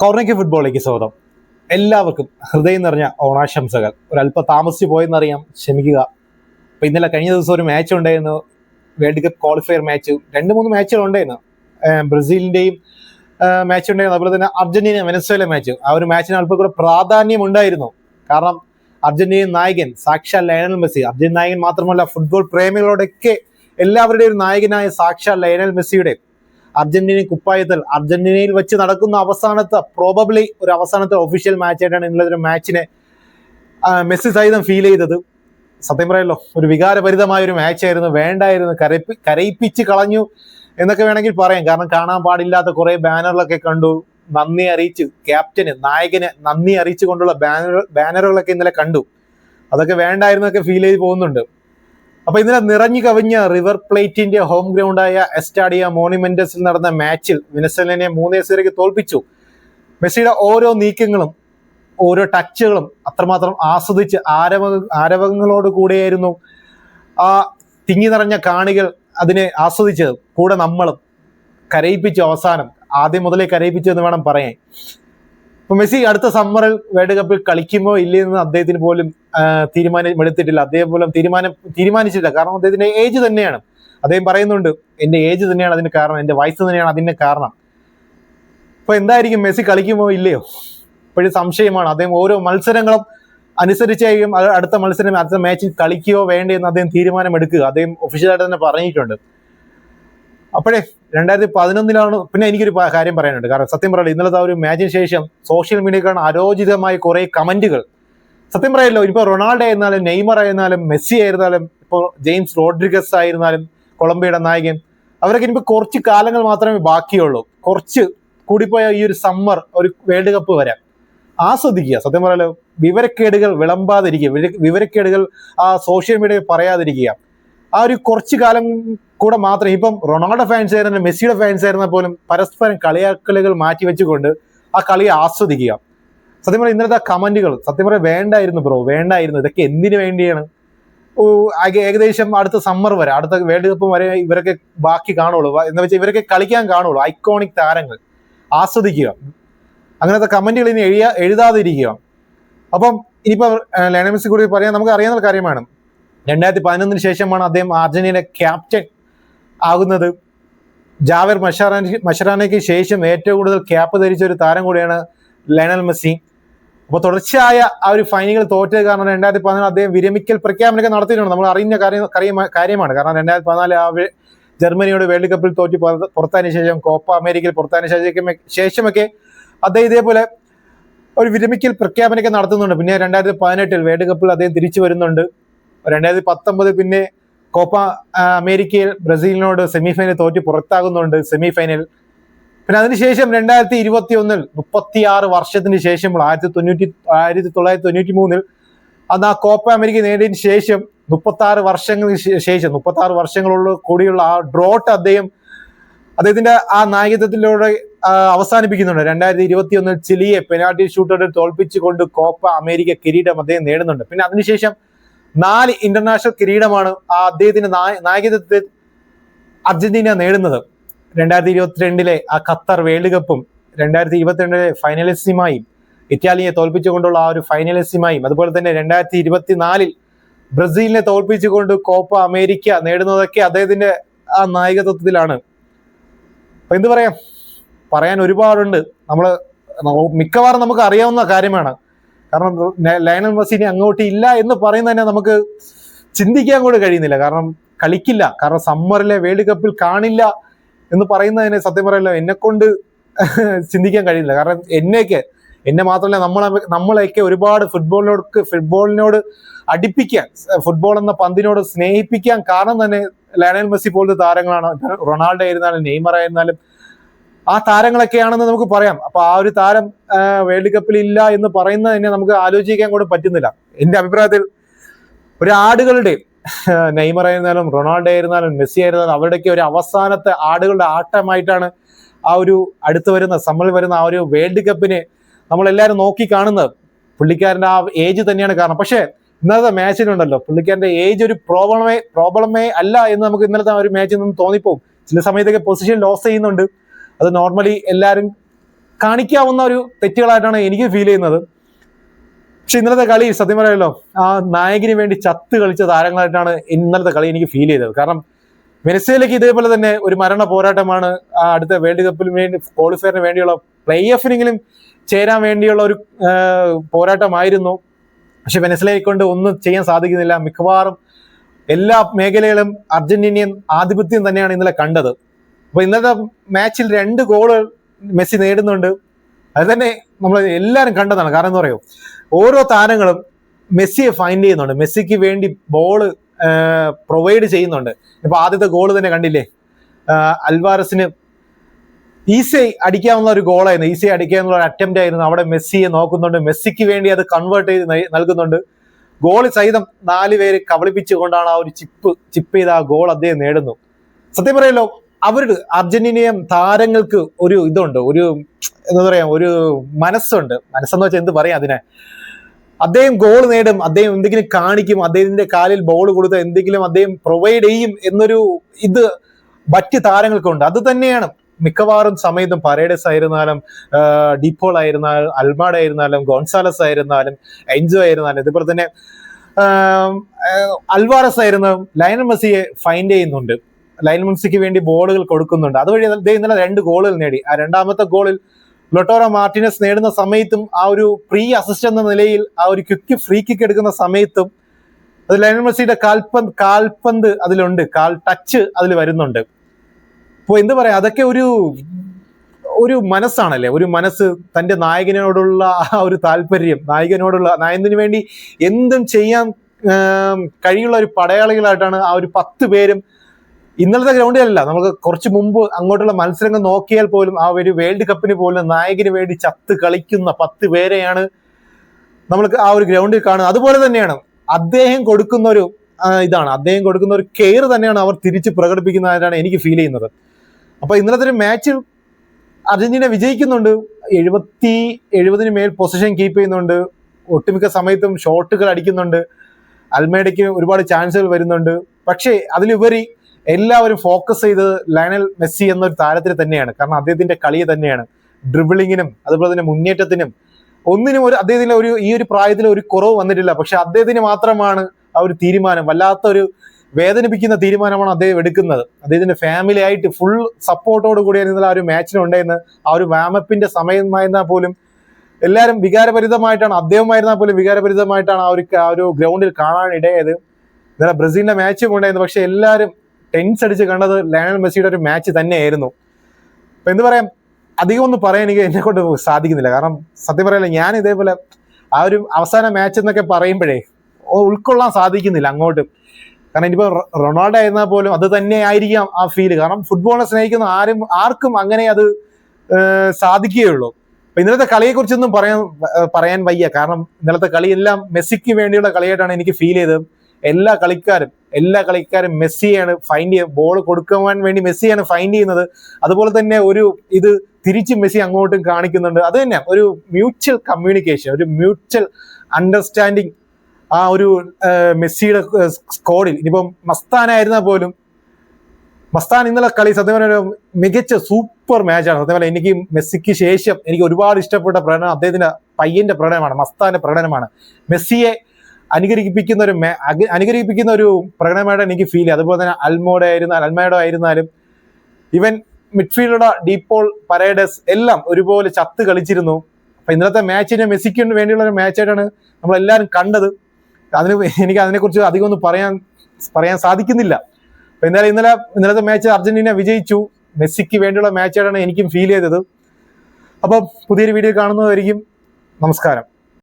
കോർണയ്ക്ക് ഫുട്ബോളിലേക്ക് സ്വാഗതം. എല്ലാവർക്കും ഹൃദയം നിറഞ്ഞ ഓണാശംസകൾ. ഒരല്പം താമസിച്ച് പോയെന്നറിയാം ക്ഷമിക്കുക. അപ്പൊ ഇന്നലെ കഴിഞ്ഞ ദിവസം ഒരു മാച്ച് ഉണ്ടായിരുന്നു. വേൾഡ് കപ്പ് ക്വാളിഫയർ മാച്ച് രണ്ട് മൂന്ന് മാച്ചുകൾ ഉണ്ടായിരുന്നു. ബ്രസീലിന്റെയും മാച്ച് ഉണ്ടായിരുന്നു. അതുപോലെ തന്നെ അർജന്റീന വെനസ്വേല മാച്ച് ആ ഒരു മാച്ചിന് അല്പം കൂടെ പ്രാധാന്യം ഉണ്ടായിരുന്നു. കാരണം അർജന്റീന നായകൻ സാക്ഷാൽ ലയണൽ മെസ്സി. അർജന്റീന നായകൻ മാത്രമല്ല ഫുട്ബോൾ പ്രേമികളോടൊക്കെ എല്ലാവരുടെയും ഒരു നായകനായ സാക്ഷാൽ ലയണൽ മെസ്സിയുടെ അർജന്റീന കുപ്പായത്തിൽ. അർജന്റീനയിൽ വെച്ച് നടക്കുന്ന അവസാനത്തെ പ്രോബബ്ലി ഒരു അവസാനത്തെ ഒഫീഷ്യൽ മാച്ച് ആയിട്ടാണ് ഇന്നലെ ഒരു മാച്ചിനെ മെസ്സി സഹിതം ഫീൽ ചെയ്തത്. സത്യം പറയല്ലോ ഒരു വികാരഭരിതമായ ഒരു മാച്ചായിരുന്നു വേണ്ടായിരുന്നു കരപ്പി കരയിപ്പിച്ച് കളഞ്ഞു എന്നൊക്കെ വേണമെങ്കിൽ പറയാം. കാരണം കാണാൻ പാടില്ലാത്ത കുറെ ബാനറിലൊക്കെ കണ്ടു. നന്ദി അറിയിച്ച് ക്യാപ്റ്റന് നായകന് നന്ദി അറിയിച്ചു കൊണ്ടുള്ള ബാനർ ബാനറുകളൊക്കെ ഇന്നലെ കണ്ടു. അതൊക്കെ വേണ്ടായിരുന്നൊക്കെ ഫീൽ ചെയ്ത് പോകുന്നുണ്ട്. അപ്പൊ ഇന്നലെ നിറഞ്ഞു കവിഞ്ഞ റിവർ പ്ലേറ്റിന്റെ ഹോം ഗ്രൗണ്ടായ എസ്റ്റാഡിയ മോണിമെന്റസിൽ നടന്ന മാച്ചിൽ വിനസലിനെ മൂന്നേ സീറയ്ക്ക് തോൽപ്പിച്ചു. മെസ്സിയുടെ ഓരോ നീക്കങ്ങളും ഓരോ ടച്ചുകളും അത്രമാത്രം ആസ്വദിച്ച് ആരവ ആരവങ്ങളോട് കൂടെയായിരുന്നു ആ തിങ്ങി നിറഞ്ഞ കാണികൾ അതിനെ ആസ്വദിച്ചത്. കൂടെ നമ്മളും കരയിപ്പിച്ചു അവസാനം ആദ്യം മുതലേ കരയിപ്പിച്ചു എന്ന് വേണം പറയാൻ. ഇപ്പൊ മെസ്സി അടുത്ത സമ്മറിൽ വേൾഡ് കപ്പിൽ കളിക്കുമോ ഇല്ലയെന്ന് അദ്ദേഹത്തിന് പോലും തീരുമാനം എടുത്തിട്ടില്ല. അദ്ദേഹം പോലും തീരുമാനം തീരുമാനിച്ചിട്ടില്ല കാരണം അദ്ദേഹത്തിന്റെ ഏജ് തന്നെയാണ്. അദ്ദേഹം പറയുന്നുണ്ട് എന്റെ ഏജ് തന്നെയാണ് അതിന് കാരണം. എന്റെ വയസ്സ് തന്നെയാണ് അതിന്റെ കാരണം. ഇപ്പൊ എന്തായിരിക്കും? മെസ്സി കളിക്കുമോ ഇല്ലയോ? ഇപ്പോഴും സംശയമാണ്. അദ്ദേഹം ഓരോ മത്സരങ്ങളും അനുസരിച്ചായിരിക്കും അടുത്ത മത്സരം അടുത്ത മാച്ചിൽ കളിക്കുകയോ വേണ്ടേ എന്ന് അദ്ദേഹം തീരുമാനമെടുക്കുക. അദ്ദേഹം ഒഫീഷ്യലായിട്ട് തന്നെ പറഞ്ഞിട്ടുണ്ട്. അപ്പോഴേ രണ്ടായിരത്തി പതിനൊന്നിലാണ് പിന്നെ എനിക്കൊരു കാര്യം പറയാനുണ്ട്. കാരണം സത്യം പറയല്ലോ ഇന്നലത്തെ ആ ഒരു മാച്ചിന് ശേഷം സോഷ്യൽ മീഡിയക്കാണ് അരോചിതമായ കുറെ കമന്റുകൾ. സത്യം പറയല്ലോ ഇപ്പൊ റൊണാൾഡോ ആയിരുന്നാലും നെയ്മർ ആയിരുന്നാലും മെസ്സി ആയിരുന്നാലും ഇപ്പൊ ജെയിംസ് റോഡ്രിഗസ് ആയിരുന്നാലും കൊളംബിയയുടെ നായകൻ അവരൊക്കെ ഇനിയിപ്പോ കുറച്ച് കാലങ്ങൾ മാത്രമേ ബാക്കിയുള്ളൂ. കുറച്ച് കൂടിപ്പോയ ഈ ഒരു സമ്മർ ഒരു വേൾഡ് കപ്പ് വരാം. ആസ്വദിക്കുക. സത്യം പറയാലോ വിവരക്കേടുകൾ വിളമ്പാതിരിക്കുക. വിവര- വിവരക്കേടുകൾ ആ സോഷ്യൽ മീഡിയയിൽ പറയാതിരിക്കുക. ആ ഒരു കുറച്ചു കാലം കൂടെ മാത്രം ഇപ്പം റൊണാൾഡോ ഫാൻസ് ആയിരുന്ന മെസ്സിയുടെ ഫാൻസ് ആയിരുന്ന പോലും പരസ്പരം കളിയാക്കലുകൾ മാറ്റി വെച്ചുകൊണ്ട് ആ കളി ആസ്വദിക്കുക. സത്യം പറയാം ഇന്നലത്തെ കമന്റുകൾ സത്യം പറയാം വേണ്ടായിരുന്നു ബ്രോ വേണ്ടായിരുന്നു. ഇതൊക്കെ എന്തിനു വേണ്ടിയാണ്? ഏകദേശം അടുത്ത സമ്മർ വരെ അടുത്ത വേൾഡ് കപ്പ് വരെ ഇവരൊക്കെ ബാക്കി കാണുള്ളൂ. എന്ന് വെച്ചാൽ ഇവരൊക്കെ കളിക്കാൻ കാണുള്ളൂ. ഐക്കോണിക് താരങ്ങൾ. ആസ്വദിക്കുക. അങ്ങനത്തെ കമന്റുകൾ ഇനി എഴുതാ എഴുതാതിരിക്കുക. അപ്പം ഇനിയിപ്പോ ലയണൽ മെസ്സി കൂടി പറയാൻ നമുക്ക് അറിയാവുന്ന കാര്യമാണ്. രണ്ടായിരത്തി പതിനൊന്നിന് ശേഷമാണ് അദ്ദേഹം അർജന്റീന ക്യാപ്റ്റൻ ആകുന്നത്. ജാവേർ മഷറാന മഷറാനയ്ക്ക് ശേഷം ഏറ്റവും കൂടുതൽ ക്യാപ്പ് ധരിച്ച ഒരു താരം കൂടിയാണ് ലയണൽ മെസ്സി. അപ്പോൾ തുടർച്ചയായ ആ ഒരു ഫൈനലുകൾ തോറ്റത് കാരണം രണ്ടായിരത്തി പതിനാല് അദ്ദേഹം വിരമിക്കൽ പ്രഖ്യാപനമൊക്കെ നടത്തിയിട്ടുണ്ട്. നമ്മൾ അറിയുന്ന കാര്യം കാര്യം- കാര്യമാണ്. കാരണം രണ്ടായിരത്തി പതിനാല് ആ ജർമ്മനിയോട് വേൾഡ് കപ്പിൽ തോറ്റ് പുറത്ത് പുറത്തായതിനു ശേഷം കോപ്പ അമേരിക്കയിൽ പുറത്തായതിനു ശേഷം ശേഷമൊക്കെ അദ്ദേഹം ഇതേപോലെ ഒരു വിരമിക്കൽ പ്രഖ്യാപനമൊക്കെ നടത്തുന്നുണ്ട്. പിന്നെ രണ്ടായിരത്തി പതിനെട്ടിൽ വേൾഡ് കപ്പിൽ അദ്ദേഹം തിരിച്ചു വരുന്നുണ്ട്. രണ്ടായിരത്തി പത്തൊമ്പത് പിന്നെ കോപ്പ അമേരിക്കയിൽ ബ്രസീലിനോട് സെമിഫൈനൽ തോറ്റി പുറത്താകുന്നുണ്ട് സെമിഫൈനൽ പിന്നെ അതിനുശേഷം രണ്ടായിരത്തി ഇരുപത്തി ഒന്നിൽ മുപ്പത്തി ആറ് വർഷത്തിന് ശേഷം ആയിരത്തി തൊണ്ണൂറ്റി ആയിരത്തി തൊള്ളായിരത്തി തൊണ്ണൂറ്റി മൂന്നിൽ അന്ന് ആ കോപ്പ അമേരിക്ക നേടിയതിന് ശേഷം മുപ്പത്തി ആറ് വർഷങ്ങൾക്ക് ശേഷം മുപ്പത്തി ആറ് വർഷങ്ങളുള്ള കൂടിയുള്ള ആ ഡ്രോട്ട് അദ്ദേഹം അദ്ദേഹത്തിന്റെ ആ നായകത്വത്തിലൂടെ അവസാനിപ്പിക്കുന്നുണ്ട്. രണ്ടായിരത്തി ഇരുപത്തി ഒന്നിൽ ചിലിയെ പെനാൽറ്റി ഷൂട്ടോട് തോൽപ്പിച്ചുകൊണ്ട് കോപ്പ അമേരിക്ക കിരീടം അദ്ദേഹം നേടുന്നുണ്ട്. പിന്നെ അതിനുശേഷം നാല് ഇന്റർനാഷണൽ കിരീടമാണ് ആ അദ്ദേഹത്തിന്റെ നായ- നായകത്വത്തിൽ അർജന്റീന നേടുന്നത്. രണ്ടായിരത്തി ഇരുപത്തിരണ്ടിലെ ആ ഖത്തർ വേൾഡ് കപ്പും രണ്ടായിരത്തി ഇരുപത്തിരണ്ടിലെ ഫൈനലിസ്റ്റുമായും ഇറ്റാലിയെ തോൽപ്പിച്ചുകൊണ്ടുള്ള ആ ഒരു ഫൈനലിസ്റ്റുമായും അതുപോലെ തന്നെ രണ്ടായിരത്തി ഇരുപത്തിനാലിൽ ബ്രസീലിനെ തോൽപ്പിച്ചുകൊണ്ട് കോപ്പ അമേരിക്ക നേടുന്നതൊക്കെ അദ്ദേഹത്തിന്റെ ആ നായകത്വത്തിലാണ്. അപ്പൊ എന്ത് പറയാം? പറയാൻ ഒരുപാടുണ്ട്. നമ്മൾ നമ്മ- മിക്കവാറും നമുക്ക് അറിയാവുന്ന കാര്യമാണ്. കാരണം ല- മെസ്സി മെസ്സിനെ അങ്ങോട്ട് ഇല്ല എന്ന് പറയുന്നത് തന്നെ നമുക്ക് ചിന്തിക്കാൻ കൂടെ കഴിയുന്നില്ല. കാരണം കളിക്കില്ല. കാരണം സമ്മറിലെ വേൾഡ് കപ്പിൽ കാണില്ല എന്ന് പറയുന്നതിന് സത്യം പറയല്ലോ എന്നെ കൊണ്ട് ചിന്തിക്കാൻ കഴിയില്ല. കാരണം എന്നെയൊക്കെ എന്നെ മാത്രമല്ല നമ്മളെ നമ്മളെയൊക്കെ ഒരുപാട് ഫുട്ബോളിനോട് ഫുട്ബോളിനോട് അടുപ്പിക്കാൻ ഫുട്ബോൾ എന്ന പന്തിനോട് സ്നേഹിപ്പിക്കാൻ കാരണം തന്നെ ലയണൽ മെസ്സി പോലത്തെ താരങ്ങളാണ്. റൊണാൾഡോ ആയിരുന്നാലും നെയ്മർ ആയിരുന്നാലും ആ താരങ്ങളൊക്കെയാണെന്ന് നമുക്ക് പറയാം. അപ്പൊ ആ ഒരു താരം വേൾഡ് കപ്പിൽ ഇല്ല എന്ന് പറയുന്നത് തന്നെ നമുക്ക് ആലോചിക്കാൻ കൂടെ പറ്റുന്നില്ല. എന്റെ അഭിപ്രായത്തിൽ ഒരു ആടുകളുടെ നെയ്മർ ആയിരുന്നാലും റൊണാൾഡോ ആയിരുന്നാലും മെസ്സി ആയിരുന്നാലും അവരുടെയൊക്കെ ഒരു അവസാനത്തെ ആടുകളുടെ ആട്ടമായിട്ടാണ് ആ ഒരു അടുത്ത് വരുന്ന സമ്മറിൽ വരുന്ന ആ ഒരു വേൾഡ് കപ്പിനെ നമ്മളെല്ലാവരും നോക്കി കാണുന്നത് പുള്ളിക്കാരന്റെ ആ ഏജ് തന്നെയാണ് കാരണം. പക്ഷേ ഇന്നത്തെ മാച്ചിലുണ്ടല്ലോ പുള്ളിക്കാരന്റെ ഏജ് ഒരു പ്രോബ്ലമേ പ്രോബ്ലമേ അല്ല എന്ന് നമുക്ക് ഇന്നലത്തെ ഒരു മാച്ചിൽ നിന്ന് തോന്നിപ്പോവും. ചില സമയത്തൊക്കെ പൊസിഷൻ ലോസ് ചെയ്യുന്നുണ്ട്. അത് നോർമലി എല്ലാവരും കാണിക്കാവുന്ന ഒരു തെറ്റുകളായിട്ടാണ് എനിക്ക് ഫീൽ ചെയ്യുന്നത്. പക്ഷെ ഇന്നലത്തെ കളി സത്യം പറയാമല്ലോ ആ നായകന് വേണ്ടി ചത്ത് കളിച്ച താരങ്ങളായിട്ടാണ് ഇന്നലത്തെ കളി എനിക്ക് ഫീൽ ചെയ്തത്. കാരണം വെനസ്വേലയ്ക്ക് ഇതേപോലെ തന്നെ ഒരു മരണ പോരാട്ടമാണ് ആ അടുത്ത വേൾഡ് കപ്പിന് വേണ്ടി ക്വാളിഫയറിന് വേണ്ടിയുള്ള പ്ലേ ഓഫിനെങ്കിലും ചേരാൻ വേണ്ടിയുള്ള ഒരു പോരാട്ടമായിരുന്നു. പക്ഷെ വെനസ്വേലയെ കൊണ്ട് ഒന്നും ചെയ്യാൻ സാധിക്കുന്നില്ല. മിക്കവാറും എല്ലാ മേഖലകളും അർജന്റീനിയൻ ആധിപത്യം തന്നെയാണ് ഇന്നലെ കണ്ടത്. അപ്പൊ ഇന്നത്തെ മാച്ചിൽ രണ്ട് ഗോൾ മെസ്സി നേടുന്നുണ്ട്. അത് തന്നെ നമ്മൾ എല്ലാവരും കണ്ടതാണ്. കാരണം എന്താ പറയുക? ഓരോ താരങ്ങളും മെസ്സിയെ ഫൈൻഡ് ചെയ്യുന്നുണ്ട്. മെസ്സിക്ക് വേണ്ടി ബോൾ പ്രൊവൈഡ് ചെയ്യുന്നുണ്ട്. ഇപ്പൊ ആദ്യത്തെ ഗോൾ തന്നെ കണ്ടില്ലേ? അൽവാരസിന് ഈസി അടിക്കാവുന്ന ഒരു ഗോളായിരുന്നു ഈസി അടിക്കാവുന്ന ഒരു അറ്റംപ്റ്റ് ആയിരുന്നു. അവിടെ മെസ്സിയെ നോക്കുന്നുണ്ട്. മെസ്സിക്ക് വേണ്ടി അത് കൺവേർട്ട് ചെയ്ത് നൽകുന്നുണ്ട്. ഗോൾ സഹിതം നാല് പേര് കബളിപ്പിച്ചുകൊണ്ടാണ് ആ ഒരു ചിപ്പ് ചിപ്പ് ചെയ്ത ആ ഗോൾ അദ്ദേഹം നേടുന്നു. സത്യം പറയല്ലോ അവർക്ക് അർജന്റീനിയൻ താരങ്ങൾക്ക് ഒരു ഇതുണ്ട് ഒരു എന്താ പറയാ ഒരു മനസ്സുണ്ട്. മനസ്സെന്ന് വെച്ചാൽ എന്ത് പറയാം അതിനെ? അദ്ദേഹം ഗോൾ നേടും അദ്ദേഹം എന്തെങ്കിലും കാണിക്കും അദ്ദേഹത്തിന്റെ കാലിൽ ബോൾ കൊടുത്ത് എന്തെങ്കിലും അദ്ദേഹം പ്രൊവൈഡ് ചെയ്യും എന്നൊരു ഇത് മറ്റ് താരങ്ങൾക്കുണ്ട്. അത് തന്നെയാണ്. മിക്കവാറും സമയത്തും പരേഡസ് ആയിരുന്നാലും ഡിപ്പോൾ ആയിരുന്നാലും അൽമാഡ് ആയിരുന്നാലും ഗോൺസാലസ് ആയിരുന്നാലും എൻജോ ആയിരുന്നാലും ഇതുപോലെ തന്നെ അൽവാറസ് ആയിരുന്നാലും ലയണൽ മെസ്സിയെ ഫൈൻഡ് ചെയ്യുന്നുണ്ട്. ലയണൽ മുൻസിക്ക് വേണ്ടി ബോളുകൾ കൊടുക്കുന്നുണ്ട്. അതുവഴി ഇന്നലെ രണ്ട് ഗോളുകൾ നേടി. ആ രണ്ടാമത്തെ ഗോളിൽ ലൊട്ടോറ മാർട്ടിനസ് നേടുന്ന സമയത്തും ആ ഒരു പ്രീ അസിസ്റ്റ് എന്ന നിലയിൽ ആ ഒരു ക്വിക്ക് ഫ്രീ കിക്ക് എടുക്കുന്ന സമയത്തും അത് ലൈൻ മെസ്സിയുടെ കാൽപന്ത് കാൽപന്ത് അതിലുണ്ട്. കാൽ ടച്ച് അതിൽ വരുന്നുണ്ട്. അപ്പോൾ എന്ത് പറയാ അതൊക്കെ ഒരു ഒരു മനസ്സാണല്ലേ? ഒരു മനസ്സ് തന്റെ നായകനോടുള്ള ആ ഒരു താല്പര്യം നായകനോടുള്ള നായകന് വേണ്ടി എന്തും ചെയ്യാൻ കഴിയുള്ള ഒരു പടയാളികളായിട്ടാണ് ആ ഒരു പത്ത് പേരും ഇന്നലത്തെ ഗ്രൗണ്ടിലല്ല നമുക്ക് കുറച്ച് മുമ്പ് അങ്ങോട്ടുള്ള മത്സരങ്ങൾ നോക്കിയാൽ പോലും ആ ഒരു വേൾഡ് കപ്പിന് പോലും നായകന് വേണ്ടി ചത്ത് കളിക്കുന്ന പത്ത് പേരെയാണ് നമ്മൾക്ക് ആ ഒരു ഗ്രൗണ്ടിൽ കാണുന്നത്. അതുപോലെ തന്നെയാണ് അദ്ദേഹം കൊടുക്കുന്ന ഒരു ഇതാണ്. അദ്ദേഹം കൊടുക്കുന്ന ഒരു കെയർ തന്നെയാണ് അവർ തിരിച്ച് പ്രകടിപ്പിക്കുന്നതായിട്ടാണ് എനിക്ക് ഫീൽ ചെയ്യുന്നത്. അപ്പൊ ഇന്നലത്തെ ഒരു മാച്ചിൽ അർജന്റീന വിജയിക്കുന്നുണ്ട്. എഴുപത്തി എഴുപതിന് മേൽ പൊസിഷൻ കീപ്പ് ചെയ്യുന്നുണ്ട്. ഒട്ടുമിക്ക സമയത്തും ഷോട്ടുകൾ അടിക്കുന്നുണ്ട്. അൽമേഡയ്ക്ക് ഒരുപാട് ചാൻസുകൾ വരുന്നുണ്ട്. പക്ഷേ അതിലുപരി എല്ലാവരും ഫോക്കസ് ചെയ്തത് ലയണൽ മെസ്സി എന്നൊരു താരത്തിൽ തന്നെയാണ്. കാരണം അദ്ദേഹത്തിന്റെ കളി തന്നെയാണ്. ഡ്രിബിളിങ്ങിനും അതുപോലെ തന്നെ മുന്നേറ്റത്തിനും ഒന്നിനും ഒരു അദ്ദേഹത്തിന് ഒരു ഈ ഒരു പ്രായത്തിൽ ഒരു കുറവ് വന്നിട്ടില്ല. പക്ഷെ അദ്ദേഹത്തിന് മാത്രമാണ് ആ ഒരു തീരുമാനം. വല്ലാത്തൊരു വേദനിപ്പിക്കുന്ന തീരുമാനമാണ് അദ്ദേഹം എടുക്കുന്നത്. അദ്ദേഹത്തിന്റെ ഫാമിലി ആയിട്ട് ഫുൾ സപ്പോർട്ടോട് കൂടിയാണ് ഇന്നലെ ആ ഒരു മാച്ചിന് ഉണ്ടായിരുന്നത് ആ ഒരു വാമപ്പിന്റെ സമയമായിരുന്നാൽ പോലും എല്ലാവരും വികാരപരിതമായിട്ടാണ് അദ്ദേഹമായിരുന്നാൽ പോലും വികാരഭരിതമായിട്ടാണ് ആ ഒരു ആ ഒരു ഗ്രൗണ്ടിൽ കാണാൻ ഇടയായത് ഇന്നലെ ബ്രസീലിന്റെ മാച്ചും ഉണ്ടായിരുന്നു. പക്ഷെ എല്ലാവരും ടെൻസ് അടിച്ച് കണ്ടത് ലയണൽ മെസ്സിയുടെ ഒരു മാച്ച് തന്നെയായിരുന്നു. അപ്പൊ എന്ത് പറയാം? അധികം ഒന്നും പറയാൻ എനിക്ക് എന്നെ കൊണ്ട് സാധിക്കുന്നില്ല. കാരണം സത്യം പറയല്ല ഞാൻ ഇതേപോലെ ആ ഒരു അവസാന മാച്ച് എന്നൊക്കെ പറയുമ്പോഴേ ഉൾക്കൊള്ളാൻ സാധിക്കുന്നില്ല അങ്ങോട്ട്. കാരണം ഇനിയിപ്പോ റൊണാൾഡോ ആയിരുന്നാൽ പോലും അത് തന്നെ ആയിരിക്കാം ആ ഫീൽ കാരണം ഫുട്ബോളിനെ സ്നേഹിക്കുന്ന ആരും ആർക്കും അങ്ങനെ അത് സാധിക്കുകയുള്ളൂ. അപ്പൊ ഇന്നലത്തെ കളിയെക്കുറിച്ചൊന്നും പറയാൻ പറയാൻ വയ്യ. കാരണം ഇന്നലത്തെ കളിയെല്ലാം മെസ്സിക്ക് വേണ്ടിയുള്ള കളിയായിട്ടാണ് എനിക്ക് ഫീൽ ചെയ്തത്. എല്ലാ കളിക്കാരും എല്ലാ കളിക്കാരും മെസ്സിയാണ് ഫൈൻഡ് ചെയ്യുക ബോൾ കൊടുക്കുവാൻ വേണ്ടി മെസ്സിയാണ് ഫൈൻഡ് ചെയ്യുന്നത്. അതുപോലെ തന്നെ ഒരു ഇത് തിരിച്ച് മെസ്സി അങ്ങോട്ടും കാണിക്കുന്നുണ്ട്. അത് തന്നെ ഒരു മ്യൂച്വൽ കമ്മ്യൂണിക്കേഷൻ ഒരു മ്യൂച്വൽ അണ്ടർസ്റ്റാൻഡിങ് ആ ഒരു മെസ്സിയുടെ സ്കോഡിൽ ഇനിയിപ്പം മസ്താനായിരുന്നാൽ പോലും മസ്താൻ ഇന്നലെ കളി സത്യം പറഞ്ഞ മികച്ച സൂപ്പർ മാച്ചാണ് സത്യം പറഞ്ഞാൽ എനിക്ക് മെസ്സിക്ക് ശേഷം എനിക്ക് ഒരുപാട് ഇഷ്ടപ്പെട്ട പ്രകടനം അദ്ദേഹത്തിന്റെ പയ്യന്റെ പ്രകടനമാണ് മസ്താന്റെ പ്രകടനമാണ്. മെസ്സിയെ അനുകരിപ്പിക്കുന്ന ഒരു അനുകരിപ്പിക്കുന്ന ഒരു പ്രകടനമായിട്ട് എനിക്ക് ഫീൽ അതുപോലെ തന്നെ അൽമോഡ ആയിരുന്നാലും അൽമേഡോ ആയിരുന്നാലും ഇവൻ മിഡ്ഫീൽഡ് ഡീപ്പോൾ പരേഡസ് എല്ലാം ഒരുപോലെ ചത്ത് കളിച്ചിരുന്നു. അപ്പൊ ഇന്നത്തെ മാച്ചിന് മെസ്സിക്ക് വേണ്ടിയുള്ള ഒരു മാച്ചായിട്ടാണ് നമ്മൾ എല്ലാവരും കണ്ടത്. അതിന് എനിക്ക് അതിനെക്കുറിച്ച് അധികം ഒന്നും പറയാൻ പറയാൻ സാധിക്കുന്നില്ല. അപ്പൊ എന്തായാലും ഇന്നലെ ഇന്നലത്തെ മാച്ച് അർജന്റീന വിജയിച്ചു. മെസ്സിക്ക് വേണ്ടിയുള്ള മാച്ചായിട്ടാണ് എനിക്കും ഫീൽ ചെയ്തത്. അപ്പം പുതിയൊരു വീഡിയോ കാണുന്നതായിരിക്കും നമസ്കാരം.